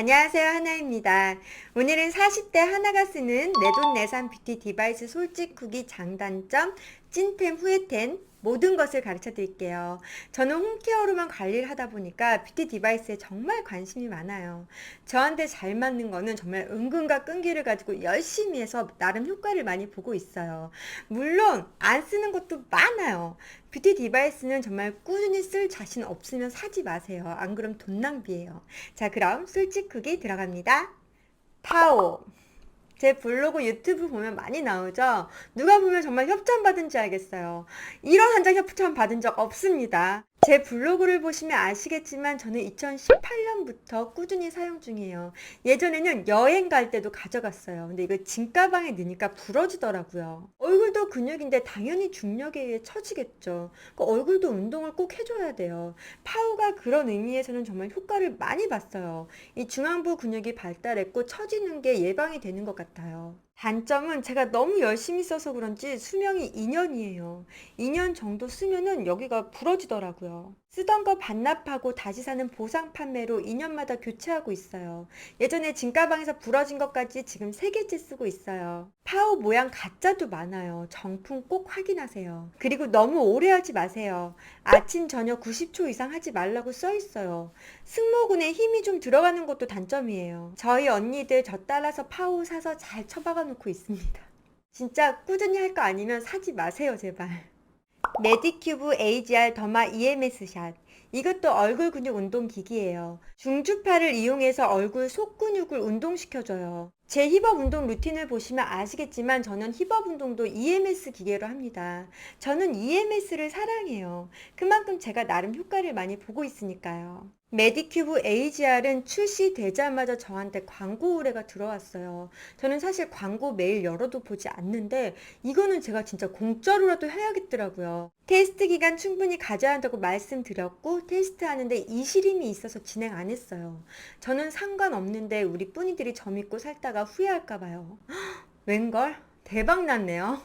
안녕하세요. 하나입니다. 오늘은 40대 하나가 쓰는 내돈내산 뷰티 디바이스 솔직 후기 장단점, 찐템, 후회템, 모든 것을 가르쳐 드릴게요. 저는 홈케어로만 관리를 하다 보니까 뷰티 디바이스에 정말 관심이 많아요. 저한테 잘 맞는 거는 정말 은근과 끈기를 가지고 열심히 해서 나름 효과를 많이 보고 있어요. 물론 안 쓰는 것도 많아요. 뷰티 디바이스는 정말 꾸준히 쓸 자신 없으면 사지 마세요. 안 그럼 돈 낭비예요. 자, 그럼 솔직 후기 들어갑니다. 파오. 제 블로그 유튜브 보면 많이 나오죠? 누가 보면 정말 협찬 받은 줄 알겠어요. 이런 한 장 협찬 받은 적 없습니다. 제 블로그를 보시면 아시겠지만 저는 2018년부터 꾸준히 사용 중이에요. 예전에는 여행 갈 때도 가져갔어요. 근데 이거 진가방에 넣으니까 부러지더라고요. 얼굴도 근육인데 당연히 중력에 의해 처지겠죠. 그 얼굴도 운동을 꼭 해줘야 돼요. 파우가 그런 의미에서는 정말 효과를 많이 봤어요. 이 중앙부 근육이 발달했고 처지는 게 예방이 되는 것 같아요. 단점은 제가 너무 열심히 써서 그런지 수명이 2년이에요. 2년 정도 쓰면은 여기가 부러지더라고요. 쓰던 거 반납하고 다시 사는 보상 판매로 2년마다 교체하고 있어요. 예전에 진가방에서 부러진 것까지 지금 3개째 쓰고 있어요. 파우 모양 가짜도 많아요. 정품 꼭 확인하세요. 그리고 너무 오래 하지 마세요. 아침 저녁 90초 이상 하지 말라고 써 있어요. 승모근에 힘이 좀 들어가는 것도 단점이에요. 저희 언니들 저 따라서 파우 사서 잘 처박아 놓고 있습니다. 진짜 꾸준히 할 거 아니면 사지 마세요, 제발. 메디큐브 AGR 더마 EMS 샷. 이것도 얼굴 근육 운동 기기예요. 중주파를 이용해서 얼굴 속 근육을 운동시켜줘요. 제 힙업 운동 루틴을 보시면 아시겠지만 저는 힙업 운동도 EMS 기계로 합니다. 저는 EMS를 사랑해요. 그만큼 제가 나름 효과를 많이 보고 있으니까요. 메디큐브 AGR은 출시되자마자 저한테 광고 의뢰가 들어왔어요. 저는 사실 광고 매일 열어도 보지 않는데 이거는 제가 진짜 공짜로라도 해야겠더라고요. 테스트 기간 충분히 가져야 한다고 말씀드렸고 테스트 하는데 이시림이 있어서 진행 안 했어요. 저는 상관없는데 우리 뿌니들이 저 믿고 살다가 후회할까 봐요. 웬걸? 대박 났네요.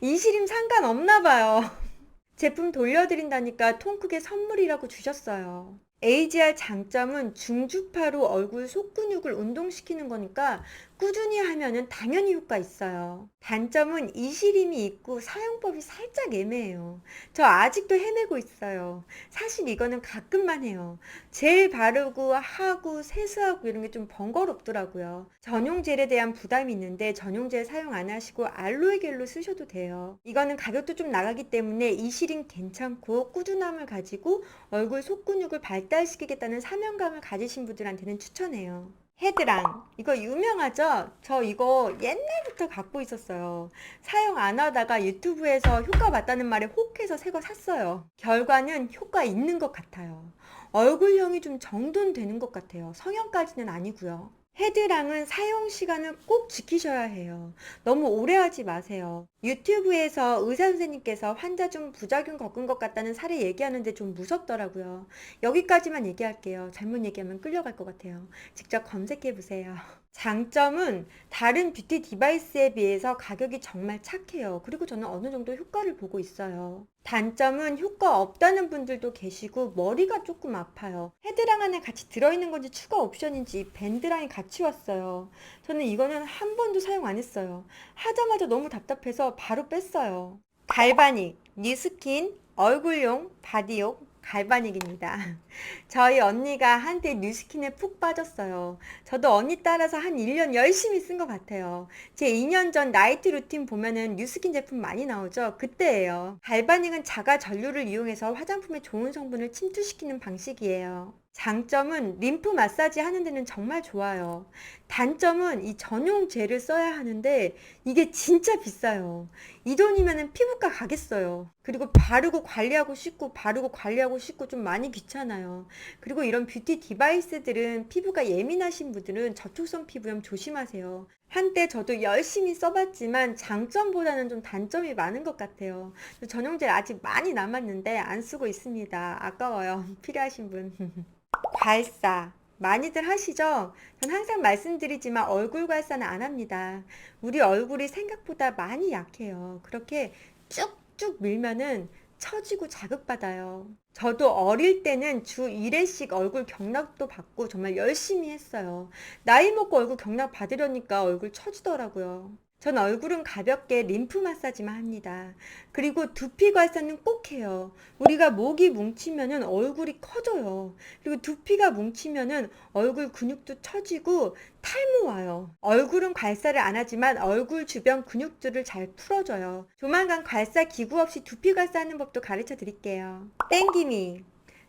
이시림 상관없나 봐요. 제품 돌려드린다니까 통 크게 선물이라고 주셨어요. AGR 장점은 중주파로 얼굴 속근육을 운동시키는 거니까 꾸준히 하면은 당연히 효과 있어요. 단점은 이시림이 있고 사용법이 살짝 애매해요. 저 아직도 헤매고 있어요. 사실 이거는 가끔만 해요. 젤 바르고 하고 세수하고 이런 게 좀 번거롭더라고요. 전용 젤에 대한 부담이 있는데 전용 젤 사용 안 하시고 알로에 겔로 쓰셔도 돼요. 이거는 가격도 좀 나가기 때문에 이시림 괜찮고 꾸준함을 가지고 얼굴 속근육을 발달시키겠다는 사명감을 가지신 분들한테는 추천해요. 헤드랑 이거 유명하죠? 저 이거 옛날부터 갖고 있었어요. 사용 안 하다가 유튜브에서 효과 봤다는 말에 혹해서 새 거 샀어요. 결과는 효과 있는 것 같아요. 얼굴형이 좀 정돈되는 것 같아요. 성형까지는 아니고요. 헤드랑은 사용 시간을 꼭 지키셔야 해요. 너무 오래 하지 마세요. 유튜브에서 의사 선생님께서 환자 중 부작용 겪은 것 같다는 사례 얘기하는데 좀 무섭더라고요. 여기까지만 얘기할게요. 잘못 얘기하면 끌려갈 것 같아요. 직접 검색해 보세요. 장점은 다른 뷰티 디바이스에 비해서 가격이 정말 착해요. 그리고 저는 어느 정도 효과를 보고 있어요. 단점은 효과 없다는 분들도 계시고 머리가 조금 아파요. 헤드랑 안에 같이 들어있는 건지 추가 옵션인지 밴드랑이 같이 왔어요. 저는 이거는 한 번도 사용 안 했어요. 하자마자 너무 답답해서 바로 뺐어요. 갈바닉, 뉴스킨, 얼굴용, 바디용, 갈바닉입니다. 저희 언니가 한때 뉴스킨에 푹 빠졌어요. 저도 언니 따라서 한 1년 열심히 쓴 것 같아요. 제 2년 전 나이트 루틴 보면은 뉴스킨 제품 많이 나오죠? 그때예요. 갈바닉은 자가 전류를 이용해서 화장품에 좋은 성분을 침투시키는 방식이에요. 장점은 림프 마사지 하는 데는 정말 좋아요. 단점은 이 전용 젤을 써야 하는데 이게 진짜 비싸요. 이 돈이면은 피부과 가겠어요. 그리고 바르고 관리하고 싶고 바르고 관리하고 싶고 좀 많이 귀찮아요. 그리고 이런 뷰티 디바이스들은 피부가 예민하신 분들은 저촉성 피부염 조심하세요. 한때 저도 열심히 써봤지만 장점보다는 좀 단점이 많은 것 같아요. 전용 젤 아직 많이 남았는데 안 쓰고 있습니다. 아까워요. 필요하신 분. 괄사. 많이들 하시죠? 전 항상 말씀드리지만 얼굴 괄사는 안 합니다. 우리 얼굴이 생각보다 많이 약해요. 그렇게 쭉쭉 밀면은 처지고 자극받아요. 저도 어릴 때는 주 1회씩 얼굴 경락도 받고 정말 열심히 했어요. 나이 먹고 얼굴 경락 받으려니까 얼굴 처지더라고요. 전 얼굴은 가볍게 림프 마사지만 합니다. 그리고 두피 관사는 꼭 해요. 우리가 목이 뭉치면은 얼굴이 커져요. 그리고 두피가 뭉치면은 얼굴 근육도 처지고 탈모 와요. 얼굴은 관사를 안 하지만 얼굴 주변 근육들을 잘 풀어줘요. 조만간 관사 기구 없이 두피 관사하는 법도 가르쳐 드릴게요. 땡기미.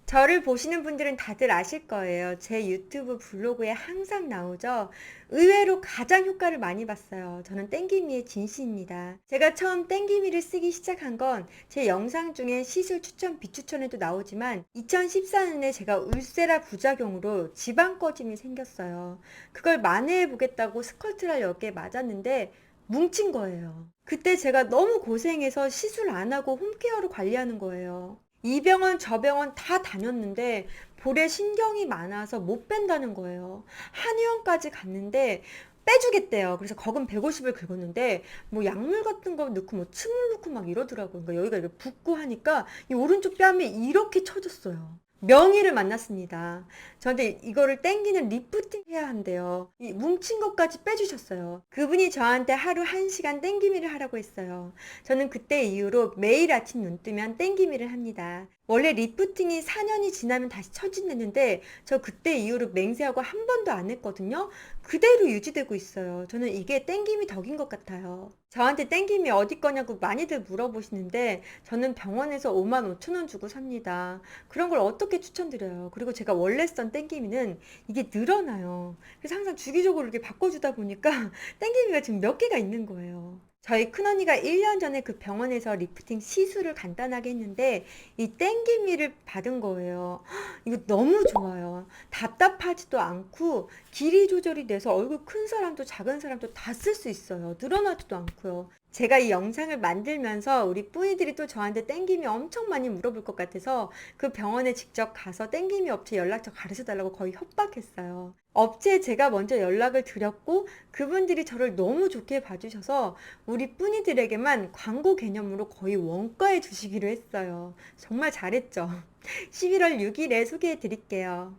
저를 보시는 분들은 다들 아실 거예요. 제 유튜브 블로그에 항상 나오죠. 의외로 가장 효과를 많이 봤어요. 저는 땡기미의 진시입니다. 제가 처음 땡기미를 쓰기 시작한 건 제 영상 중에 시술 추천, 비추천에도 나오지만 2014년에 제가 울세라 부작용으로 지방 꺼짐이 생겼어요. 그걸 만회해 보겠다고 스컬트랄 10개 맞았는데 뭉친 거예요. 그때 제가 너무 고생해서 시술 안 하고 홈케어로 관리하는 거예요. 이 병원 저 병원 다 다녔는데 볼에 신경이 많아서 못 뺀다는 거예요. 한의원까지 갔는데 빼주겠대요. 그래서 거금 150을 긁었는데 뭐 약물 같은 거 넣고 뭐 침을 넣고 막 이러더라고요. 그러니까 여기가 이렇게 붓고 하니까 이 오른쪽 뺨이 이렇게 쳐졌어요. 명의를 만났습니다. 저한테 이거를 땡기는 리프팅 해야 한대요. 이 뭉친 것까지 빼주셨어요. 그분이 저한테 하루 1시간 땡기미를 하라고 했어요. 저는 그때 이후로 매일 아침 눈 뜨면 땡기미를 합니다. 원래 리프팅이 4년이 지나면 다시 처진했는데 저 그때 이후로 맹세하고 한 번도 안 했거든요. 그대로 유지되고 있어요. 저는 이게 땡김이 덕인 것 같아요. 저한테 땡김이 어디 거냐고 많이들 물어보시는데 저는 병원에서 5만 5천 원 주고 삽니다. 그런 걸 어떻게 추천드려요? 그리고 제가 원래 쓰던 땡김이는 이게 늘어나요. 그래서 항상 주기적으로 이렇게 바꿔주다 보니까 땡김이가 지금 몇 개가 있는 거예요. 저희 큰언니가 1년 전에 그 병원에서 리프팅 시술을 간단하게 했는데 이 땡기미를 받은 거예요. 이거 너무 좋아요. 답답하지도 않고 길이 조절이 돼서 얼굴 큰 사람도 작은 사람도 다 쓸 수 있어요. 늘어나지도 않고요. 제가 이 영상을 만들면서 우리 뿌이들이 또 저한테 땡김이 엄청 많이 물어볼 것 같아서 그 병원에 직접 가서 땡김이 업체 연락처 가르쳐 달라고 거의 협박했어요. 업체에 제가 먼저 연락을 드렸고 그분들이 저를 너무 좋게 봐주셔서 우리 뿌니들에게만 광고 개념으로 거의 원가에 주시기로 했어요. 정말 잘했죠. 11월 6일에 소개해 드릴게요.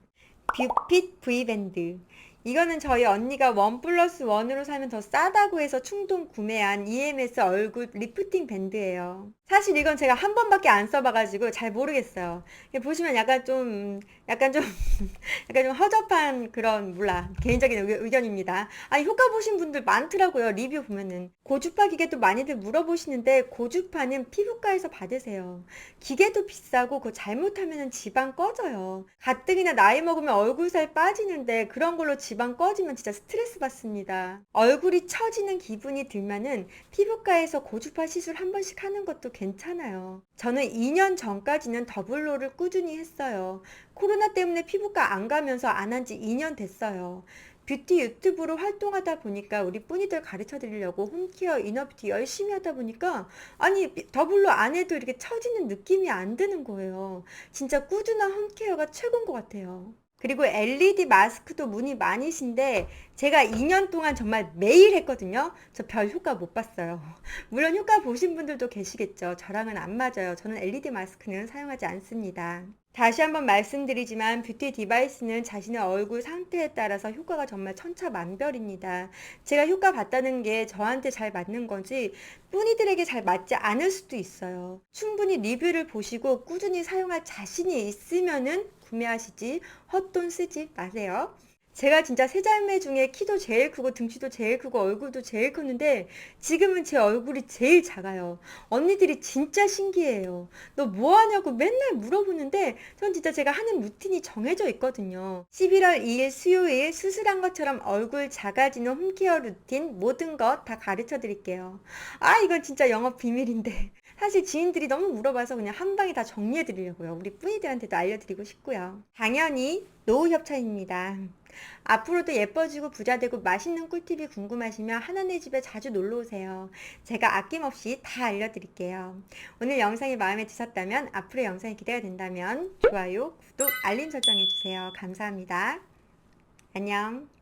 뷰핏 V밴드. 이거는 저희 언니가 원 플러스 원으로 사면 더 싸다고 해서 충동 구매한 EMS 얼굴 리프팅 밴드예요. 사실 이건 제가 한 번밖에 안 써봐가지고 잘 모르겠어요. 보시면 약간 좀, 약간 좀, 약간 좀 허접한 그런, 몰라. 개인적인 의- 의견입니다. 아, 효과 보신 분들 많더라고요. 리뷰 보면은. 고주파 기계도 많이들 물어보시는데, 고주파는 피부과에서 받으세요. 기계도 비싸고, 그거 잘못하면 지방 꺼져요. 가뜩이나 나이 먹으면 얼굴 살 빠지는데, 그런 걸로 지방 꺼지면 진짜 스트레스 받습니다. 얼굴이 처지는 기분이 들면은, 피부과에서 고주파 시술 한 번씩 하는 것도 괜찮아요. 저는 2년 전까지는 더블로를 꾸준히 했어요. 코로나 때문에 피부과 안 가면서 안 한 지 2년 됐어요. 뷰티 유튜브로 활동하다 보니까 우리 뿌니들 가르쳐 드리려고 홈케어, 이너뷰티 열심히 하다 보니까 아니 더블로 안 해도 이렇게 처지는 느낌이 안 드는 거예요. 진짜 꾸준한 홈케어가 최고인 것 같아요. 그리고 LED 마스크도 문의 많으신데 제가 2년 동안 정말 매일 했거든요. 저 별 효과 못 봤어요. 물론 효과 보신 분들도 계시겠죠. 저랑은 안 맞아요. 저는 LED 마스크는 사용하지 않습니다. 다시 한번 말씀드리지만 뷰티 디바이스는 자신의 얼굴 상태에 따라서 효과가 정말 천차만별입니다. 제가 효과 봤다는 게 저한테 잘 맞는 건지 뿌니들에게 잘 맞지 않을 수도 있어요. 충분히 리뷰를 보시고 꾸준히 사용할 자신이 있으면은 구매하시지 헛돈 쓰지 마세요. 제가 진짜 세 자매 중에 키도 제일 크고 등치도 제일 크고 얼굴도 제일 컸는데 지금은 제 얼굴이 제일 작아요. 언니들이 진짜 신기해요. 너 뭐 하냐고 맨날 물어보는데 전 진짜 제가 하는 루틴이 정해져 있거든요. 11월 2일 수요일 수술한 것처럼 얼굴 작아지는 홈케어 루틴 모든 것 다 가르쳐 드릴게요. 아, 이건 진짜 영업 비밀인데. 사실 지인들이 너무 물어봐서 그냥 한 방에 다 정리해 드리려고요. 우리 뿌이들한테도 알려드리고 싶고요. 당연히 노후 협찬입니다. 앞으로도 예뻐지고 부자되고 맛있는 꿀팁이 궁금하시면 하나네 집에 자주 놀러 오세요. 제가 아낌없이 다 알려드릴게요. 오늘 영상이 마음에 드셨다면 앞으로 영상이 기대가 된다면 좋아요, 구독, 알림 설정해주세요. 감사합니다. 안녕.